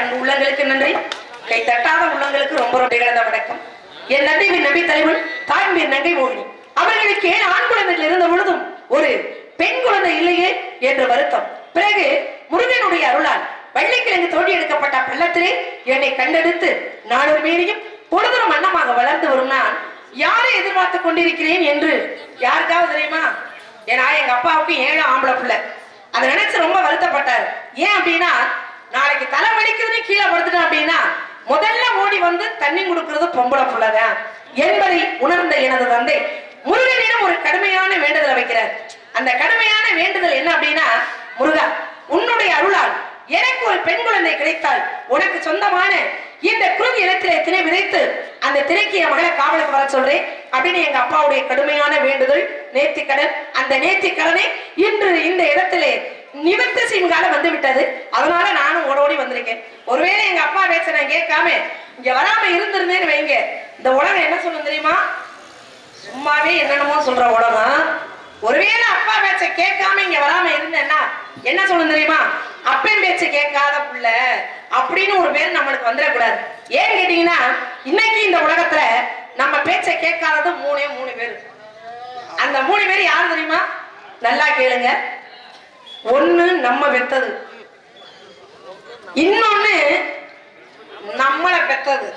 அன்பு உள்ளங்களுக்கு நன்றி. கை தட்டாத உள்ளங்களுக்கு ரொம்ப ரொம்ப நிகழ்ந்த வணக்கம். என் நன்றி மீன் நம்பி தலைவன் தாய் மீன் நங்கை மோகினி அவர்களுக்கு ஏன் ஆண் குழந்தைகள் இருந்த பொழுதும் ஒரு பெண் குழந்தை இல்லையே என்று வருத்தம். பிறகு முருகனுடைய அருளால் வெள்ளிக்கிழங்கு தோண்டி எடுக்கப்பட்ட பள்ளத்திலே என்னை கண்டெடுத்து நானூறு மீறியும் பொழுதும் அன்னமாக வளர்ந்து வரும் நான் யாரை எதிர்பார்த்து கொண்டிருக்கிறேன் என்று யாருக்காவது தெரியுமா? ஏன்னா எங்க அப்பாவுக்கு ஏழு ஆம்பளை பிள்ளை. அதை நினைச்சு ரொம்ப வருத்தப்பட்டார். ஏன் அப்படின்னா நாளைக்கு தலை வலிக்குதுன்னு கீழே படுத்துட்டோம் அப்படின்னா முதல்ல ஓடி வந்து தண்ணி கொடுக்கறது பொம்பளை புள்ளதான் என்பதை உணர்ந்த எனது தந்தை முருகனிடம் ஒரு கடுமையான வேண்டுதலை வைக்கிறார். அந்த கடுமையான வேண்டுதல் என்ன அப்படின்னா முருகா உன்னுடைய அருளால் எனக்கு ஒரு பெண் குழந்தை கிடைத்தால் உனக்கு சொந்தமான இந்த குருதி இடத்திலே திணை விதைத்து அந்த திரைக்கு என் மகளை காவலுக்கு வர சொல்றேன் அப்படின்னு எங்க அப்பாவுடைய கடுமையான வேண்டுதல் நேர்த்திக்கடன். அந்த நேர்த்திக்கடனை இன்று இந்த இடத்திலே நிவர்த்த செய்யும் காலம் வந்து விட்டது அதனால நானும் ஓடோடி வந்திருக்கேன். ஒருவேளை எங்க அப்பா பேசுறேன் கேட்காம இங்க வராம இருந்திருந்தேன்னு வைங்க. இந்த உலகம் என்ன சொல்லும் தெரியுமா? சும்மாவே என்னென்னமோ சொல்ற உலகம். ஒருவேளை அப்பா பேச்ச கேட்காம இங்க வராம இருந்தேன்னா என்ன சொல்லும் தெரியுமா? அப்பன் பேச்ச கேட்காத புள்ள அப்படின்னு ஒரு பேர் நம்மளுக்கு வந்துடக்கூடாது. ஏன் கேட்டீங்கன்னா இன்னைக்கு இந்த உலகத்துல நம்ம பேச்ச கேட்காதது மூணே மூணு பேர். அந்த மூணு பேர் யாரு தெரியுமா? நல்லா கேளுங்க. ஒண்ணு நம்ம பெத்தது இன்னொன்னு நம்மளை பெத்தது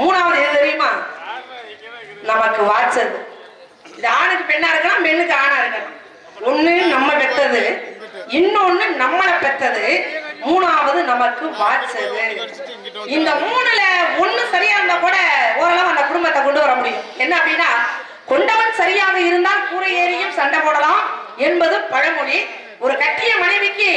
மூணாவது எது தெரியுமா? நமக்கு வாட்சது இது ஆணுக்கு பெண்ணா இருக்கலாம் பெண்ணுக்கு ஆணா இருக்கலாம். ஒண்ணு நம்ம பெத்தது இன்னொன்னு நம்மளை பெத்தது மூணாவது நமக்கு வாட்சது இந்த மூணுல ஒண்ணு சரியா இருந்தா கூட ஓரளவு அந்த குடும்பத்தை கொண்டு வர முடியும். என்ன அப்படின்னா கொண்டவன் சரியாக இருந்தால் கூரை ஏறியும் சண்டை போடலாம் என்பது பழமொழி. ஒரு கட்டிய மனைவிக்கு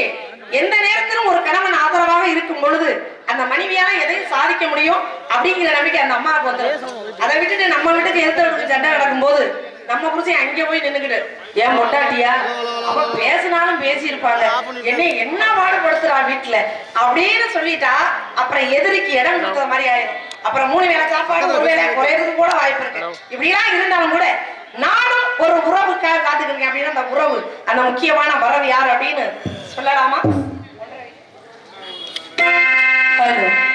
எந்த நேரத்திலும் ஒரு கணவன் ஆதரவாக இருக்கும் பொழுது அந்த மனைவியால எதையும் சாதிக்க முடியும் அப்படிங்கிற நம்பிக்கை அந்த அம்மாவுக்கு வந்துடும். அதை விட்டுட்டு நம்ம வீட்டுக்கு எதிர்த்து சண்டை நடக்கும் போது நம்ம புருஷன் அங்கே போய் நின்னுக்கிட்டு ஏன் மொட்டாட்டியா அவ பேசினாலும் பேசி இருப்பாங்க என்ன என்ன பாடுபடுத்துறா வீட்டுல அப்படின்னு சொல்லிட்டா அப்புறம் எதிரிக்கு இடம் கொடுத்த மாதிரி ஆயிரும். அப்புறம் மூணு வேளை சாப்பாடு ஒரு வேலை குறையறதுக்கு கூட வாய்ப்பு இருக்கு. இப்படிலாம் இருந்தாலும் கூட நான் உறவுக்காக அப்படின்னா அந்த உறவு அந்த முக்கியமான வரவு யார் அப்படின்னு சொல்லலாமா Thank you.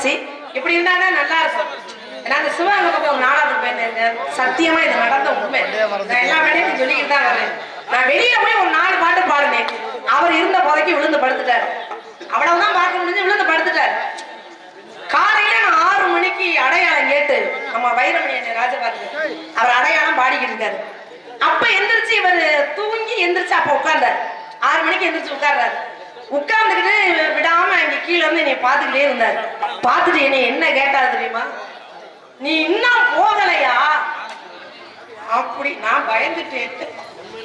ரொம்ப இப்படி இருந்தாதான் நல்லா இருக்கும். ஏன்னா அந்த சிவகங்கை பக்கம் நாலாவது நாளாவது போயிருந்தேன் சத்தியமா இது நடந்த உண்மை. நான் எல்லா வேலையும் சொல்லிக்கிட்டு தான் வரேன் நான் வெளியில போய் ஒரு நாலு பாட்டு பாடினேன். அவர் இருந்த போதைக்கு விழுந்து படுத்துட்டார். அவ்வளவுதான் பார்க்க முடிஞ்சு விழுந்து படுத்துட்டார். காலையில நான் ஆறு மணிக்கு அடையாளம் கேட்டு நம்ம வைரமணி அண்ணன் ராஜபாத்து அவர் அடையாளம் பாடிக்கிட்டு இருக்காரு. அப்ப எந்திரிச்சு இவர் தூங்கி எந்திரிச்சு அப்ப உட்கார்ந்தார். ஆறு மணிக்கு எந்திரிச்சு உட்கார்றாரு. உட்கார்ந்துக்கிட்டு விடாம இங்க கீழ இருந்து என்னை பார்த்துக்கிட்டே இருந்தார். பார்த்துட்டு என்னை என்ன கேட்டார் தெரியுமா? நீ இன்னும் போகலையா? அப்படி நான் பயந்துட்டேன்.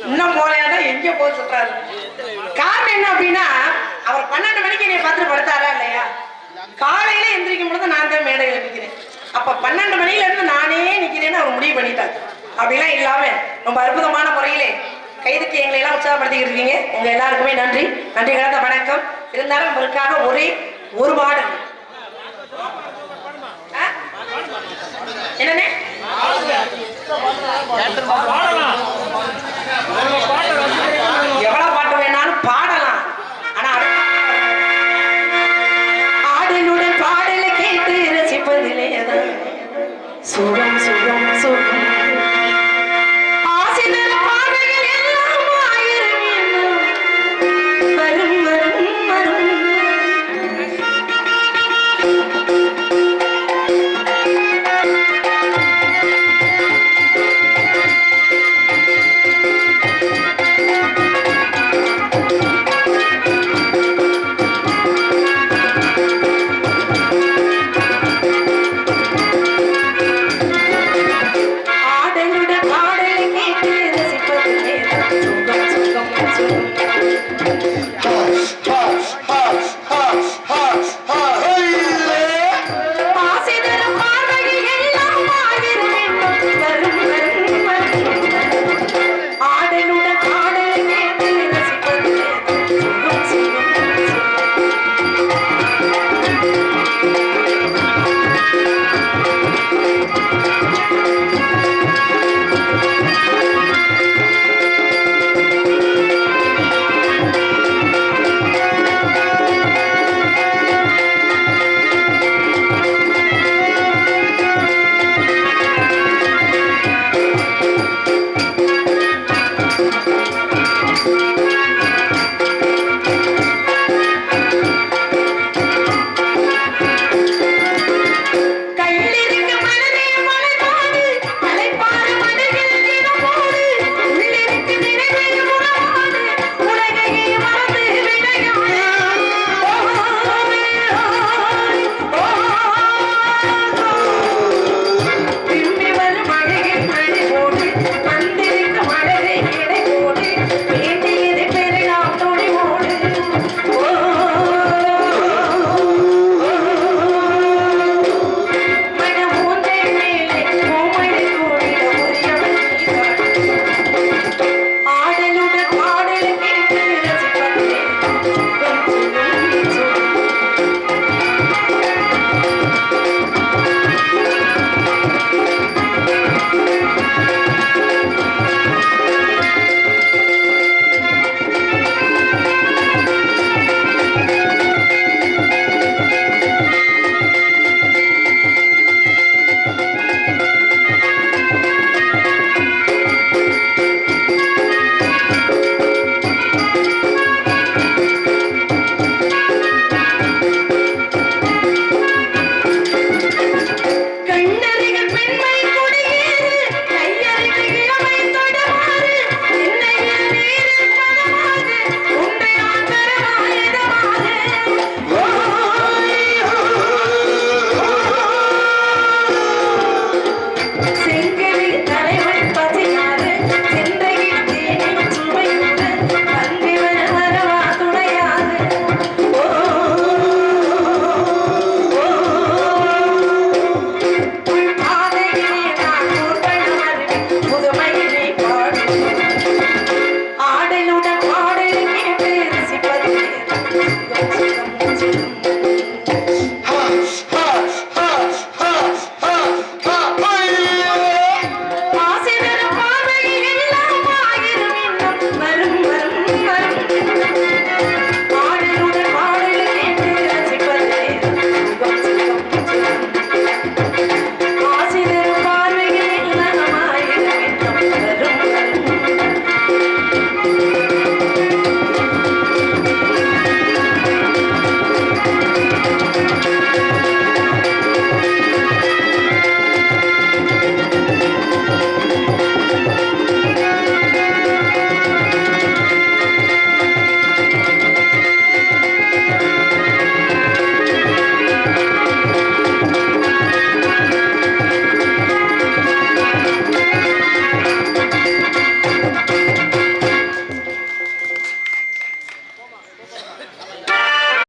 இன்னும் போலையாடா எங்க போக சொல்றாரு. காரணம் என்ன அப்படின்னா அவர் பன்னெண்டு மணிக்கு என்னை பார்த்துட்டு படுத்தாரா இல்லையா? காலையில எந்திரிக்கும் பொழுது நான் தான் மேடையில் நிற்கிறேன் அப்ப பன்னெண்டு மணில இருந்து நானே நிக்கிறேன்னு அவர் முடிவு பண்ணிட்டார். அப்படிலாம் இல்லாம ரொம்ப அற்புதமான முறையிலே கைதுக்கு எங்களை எல்லாம் உற்சாகப்படுத்திக்கிட்டு இருக்கீங்க. உங்க எல்லாருக்குமே நன்றி. நன்றி கலந்த வணக்கம். இருந்தாலும் உங்களுக்காக ஒரே ஒரு பாடல். என்னன்னு எவ்வளவு பாட்டு வேணாலும் பாடலாம். ஆனா ஆடலுடன் பாடலை கேட்டு ரசிப்பதில்லையதான் சுகம்